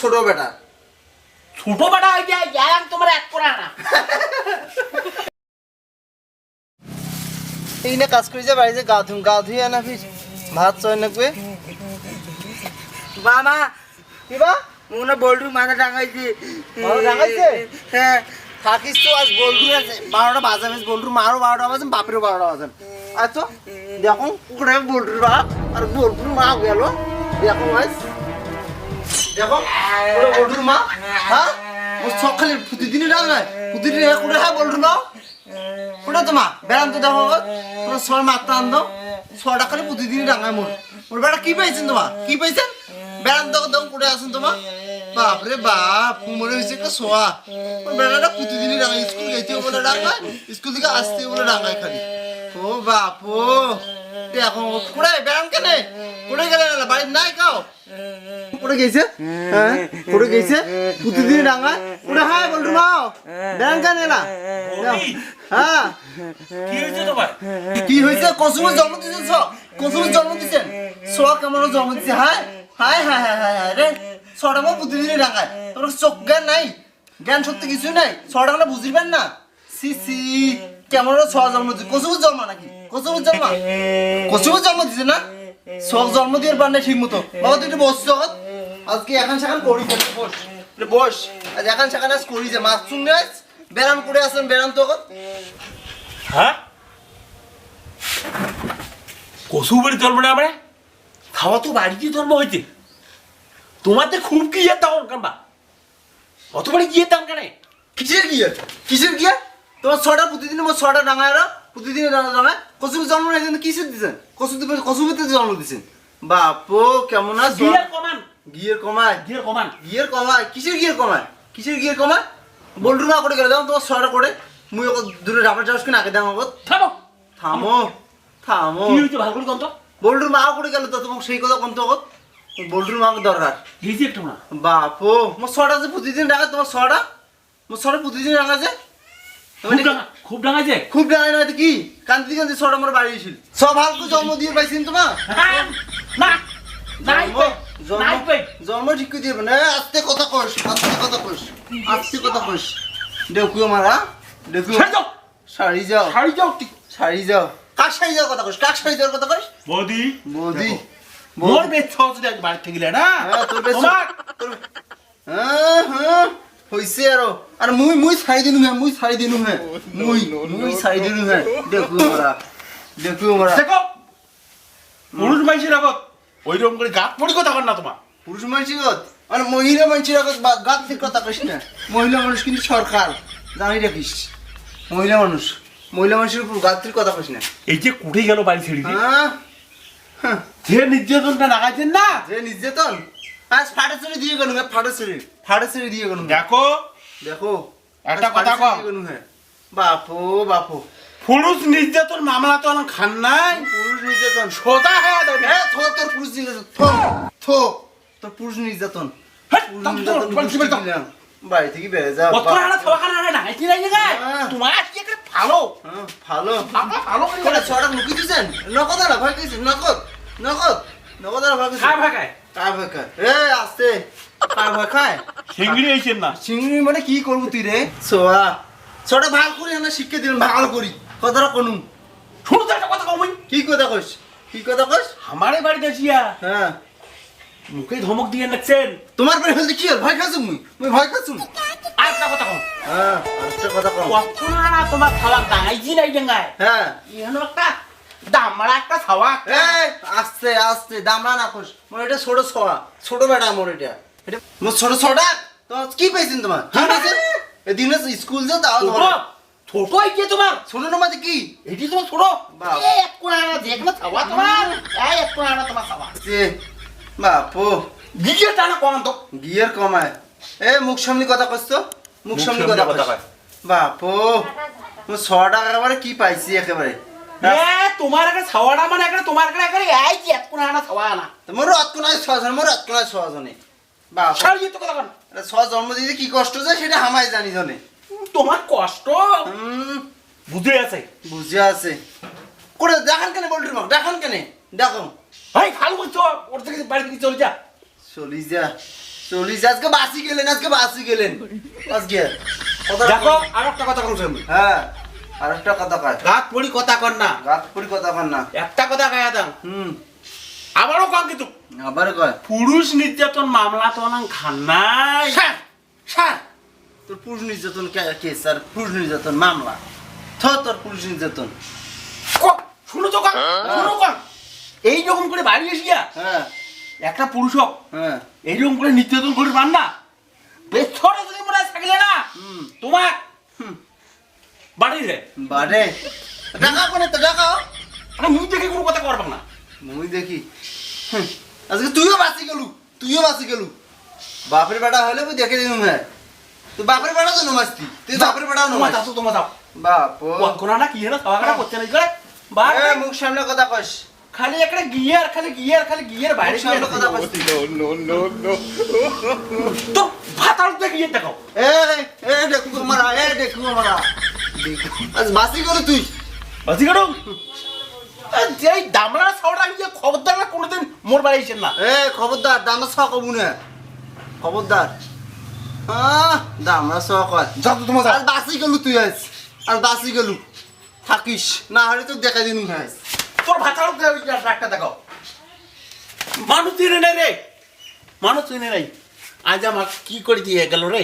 ছোট বেটা। ছোট বেটা হয়ে যায় যাই তোমার এক করে আনা। এই না কাজ করে যে বাড়িতে গা ধুম গা ধুই আনা ফির ভাত চয় নাকবে বাবা কিবা মনে বল্টুর মাথা টাঙাইছে। মাথা টাঙাইছে? হ্যাঁ। থাকিস তো আজ বলটু আছে। বারোটা বাজাবে বলটুর মারও বারোটা বাজান বাপেরও বারোটা বাজান আচ্ছা দেখো ওখানে বলটুর বাপ আর বলটুর মা গেল। দেখো আজ দেখো ওরা বলটুর মা হ্যাঁ? ও সকালে করে হ্যাঁ বলটুর মা? ওটা তো মা বেড়ান তো দেখো তোমরা ছয় মাত্রা আন দাও রাঙায় মোর। মোর বেড়া কি পাইছেন তোমা? কি পাইছেন? বেড়ান তো দম করে আসেন তোমা। বাপরে বাপ, মনে হয়েছে একটা ওর বেড়াটা প্রতিদিনই রাঙায়। স্কুল গেছে বলে রাঙায়, স্কুল থেকে আসতে বলে রাঙায় খালি। ও বাপ, ও। এখন কোড়ে বেড়ান কেনে? কোড়ে গেলে বাড়ির নাই খাও কোড়ে গেছে? হ্যাঁ? কোড়ে গেছে? প্রতিদিন কোড়ে হ্যাঁ মাও কেনে না? হ্যাঁ? কি হয়েছে তোমার? কি হয়েছে? কসুমের জন্ম দিয়েছেন স। কসুমের জন্ম দিয়েছেন স কেমন জন্ম দিয়েছে? হায়? হায় হায় হায় হায় হায় রে। ছটা মো প্রতিদিনই ডাঙায়। তোমার চোখ জ্ঞান নাই? জ্ঞান সত্যি কিছুই নাই? মানে বুঝিবেন না? সি সি কেমন ছ জন্ম দিচ্ছে কসুমের জন্ম নাকি? কসুমের জন্ম? জন্ম দিছে না? সব জন্ম দিয়ে পার ঠিক মতো। বাবা তুই একটু বস আজকে এখন সেখান করি বস বস আজ এখন সেখানে আজ করি যে মাছ শুনে আজ? বেড়ান করে আসেন বেড়ান তো হ্যাঁ বাড়ি জন্ম না আমরা খাওয়া তো বাড়িতে জন্ম হয়েছে তোমাদের খুব কি যেত তখন কাম্বা অত বাড়ি গিয়ে দাম কেন কিসের গিয়ে কিসের গিয়ে তোমার ছটা প্রতিদিন আমার ছটা ডাঙায় আর প্রতিদিন ডাঙা ডাঙায় জন্ম নেই কিন্তু কিসের দিছেন? কসু কসুবিতে জন্ম দিছেন। বাপো কেমন আছো? গিয়ে কমান। গিয়ের কমায়। গিয়ে কমান। গিয়ের কমায়? কিসের গিয়ের কমায়? কিসের গিয়ের কমায়? বল্টু না করে গেলে দাও তোমার ছটা করে। মুই ওকে দূরে ডাবার চাষ কিনে আগে দাম থামো। থামো থামো। কি ভালো করে কন্ত। বল্টুর মা করে গেল তো তোমাকে সেই কথা কন্ত আগত বল্টুর মা দরকার। একটু না বাপো মোর ছটা যে প্রতিদিন ডাঙা তোমার ছটা মোর ছটা প্রতিদিন ডাঙা যে? খুব ডাঙা খুব ডাঙাছে খুব ডাঙায় না তো কি? কান্দি কান্দি ছড় আমার বাড়ি এসেছিল। সব হালকু জন্ম দিয়ে পাইছেন তোমার? হ্যাঁ, না জন্ম ঠিক করে দিবে না আস্তে কথা কস আস্তে কথা কস আস্তে কথা কস। দেখুও মারা দাও শাড়ি যাও। শাড়ি যাও। ঠিক। শাড়ি যাও। কাক শাড়ি যাওয়ার কথা কস? কাক শাড়ি যাওয়ার কথা কস? বৌদি। বৌদি। মোর বেশ সহজ বাড়ি থেকে গেলে না? হ্যাঁ, তোর বেশ- হ্যাঁ হ্যাঁ। হইছে আরও আর মুই মুই ছাড়ি দিনু হ্যাঁ মুই ছাড়ি দিনু হ্যাঁ মুই মুই ছাড়ি দিনু হ্যাঁ দেখুও মারা দেখুও মারা দেখো পুরুষ মানুষের আগত। ওইরকম করে গাত পড়ি কথা কর না তোমার পুরুষ মানুষের গত আর মহিলা মানুষের আগত গাত থেকে কথা কইস না? মহিলা মানুষ কিন্তু সরকার জানি রাখিস মহিলা মানুষ মহিলা মানুষের উপর গাত থেকে কথা কইস না? এই যে কুঠে গেল বাড়ি ছেড়ে দিয়ে যে নির্যাতনটা লাগাইছেন না? যে নির্যাতন আজ ফাটা চুরি দিয়ে গেল হ্যাঁ ফাটা চুরি ফাটা চুরি দিয়ে গেল দেখো। দেখো একটা কথা গেলুম, হ্যাঁ। বাপো বাপো। পুরুষ নির্যাতন মামলা তো খান নাই। পুরুষ নির্যাতন। সোজা হয়ে থো তোর পুরুষ নির্যাতন। থো থো। তোর পুরুষ নির্যাতন। বাড়ি থেকে যা। তোমার আজকে ভালো। হ্যাঁ, ভালো। ভালো করে। কোনে ছড়া মুখি দিছেন নগদ না ভয় কইছেন নগদ নগদ নগদ না ভয় খায়? কইছেন ভাগায় এ আস্তে। কার ভয় খায়? সিঙ্গড়ি হয়েছেন না। চিংড়ি মানে কি করব তুই রে? সোয়া। ছটা ভালো করি না শিক্ষা দিবেন ভালো করি। কথাটা কোনু। শুনো তো একটা কথা কমই কি কথা কইস? কি কথা কইস? আমারে বাড়িতে আসিয়া হ্যাঁ। মুখে ধমক দিয়ে রাখছেন তোমার বাড়ি হলে কি আর ভয় খাচ্ছু মুই? মুই ভয় খাচ্ছু আর একটা কথা কম হ্যাঁ আরেকটা কথা কম কত আনা তোমার খাওয়া দাঁড়াইছি নাই হ্যাঁ। একটা দামড়া একটা খাওয়া এই আস্তে আস্তে দামড়া না কোস মোর এটা ছোট ছোয়া ছোট বেটা মোর এটা। এটা মোর ছোট ছোটা তোমার কি পাইছেন তোমার? কি পাইছেন এদিন স্কুল যাও তাও ছোট? ধরো ছোট আইছে তোমার? ছোট নামাতে কি? এটি তোমার ছোট। এই এক কোণা যেগুলো খাওয়া তোমার। এই এক কোণা তোমার খাওয়া যে বাপো। গিয়ে টানা কম তো। গিয়ার কমায়। এ মুখ সামনে কথা কইছ মুখ সামনে কথা কইছ বাপো। মোর ছ টাকা একেবারে কি পাইছি একেবারে? তোমার একটা ছাওয়াটা মানে একটা তোমার একটা একটা এই যে এক আনা ছাওয়া আনা মোর রাত কোনায় ছজন মোর রাত কোনায় ছজনে বাপ সারি তো কথা কন। ছ জন্ম দিতে কি কষ্ট যায় সেটা হামাই জানি জনে। তোমার কষ্ট? বুঝে আছে। বুঝে আছে। করে দেখান কেন বলটুর মাক দেখান কেন। দেখো। ভাই ভালো করছ ওর থেকে বাড়ি থেকে চলে যা। চলি যা। আজকে বাসি গেলেন আজকে বাসি গেলেন। আজকে। দেখো আর একটা কথা বলছি হ্যাঁ। আর একটা কথা কয়। গাত পড়ি কথা কর না। গাত পরি কথা কর না। একটা কথা কয়া হুম। কম কিন্তু। আবার কয়। পুরুষ নির্যাতন মামলা তো না খান্নাই স্যার স্যার তোর পুরুষ নির্যাতন কে- স্যার? পুরুষ নির্যাতন মামলা। থ তোর পুরুষ নির্যাতন। শুনো তো কম শুনো কম এইরকম করে বাড়ি এসিয়া হ্যাঁ। একটা পুরুষ হোক হ্যাঁ। এইরকম করে নির্যাতন করে পান না। পেছনে যদি মনে হয় থাকলে না হুম। তোমার হুম। বাড়ি রে। বাড়ে। টাকা কোনে তো টাকা মানে মুখ দেখে কোনো কথা করবে না। মুই দেখি। আজকে তুইও বাঁচি গেলু তুইও বাঁচি গেলু। বাপের বেটা হলে তুই দেখে দিন হ্যাঁ। তুই বাপের বেটা তো নমাস্তি তুই বাপের তোমার নমাস। যাও তোমার যাও বাপ। কোনা না কি না খাওয়া খাওয়া করতে নাই করে বাপ এ মুখ সামনে কথা কস। খালি একটা গিয়ার খালি গিয়ার খালি গিয়ার বাইরে সামনে কথা কস। তো ভাতার দেখে। এ এ দেখু আমারা এ দেখু আমারা আজ বাসি গেলু তুই? বাজি কাটো? এই দামড়া সাউরা গিয়ে খবরদার না কোনোদিন মোর বাড়ি এসেন না। এ খবরদার দামা ছ কবু না। খবরদার। আহ দামা ছ কয়? যাও তো তোমার আজ বাসি গেলু তুই আজ। আজ বাসি গেলু থাকিস না হলে তো দেখা দিন হ্যাঁ তোর ভাতার ডাক্তার দেখো মানুষ চিনে নেই রে। মানুষ চিনে নেই। আজ আমার কি করে দিয়ে গেল রে?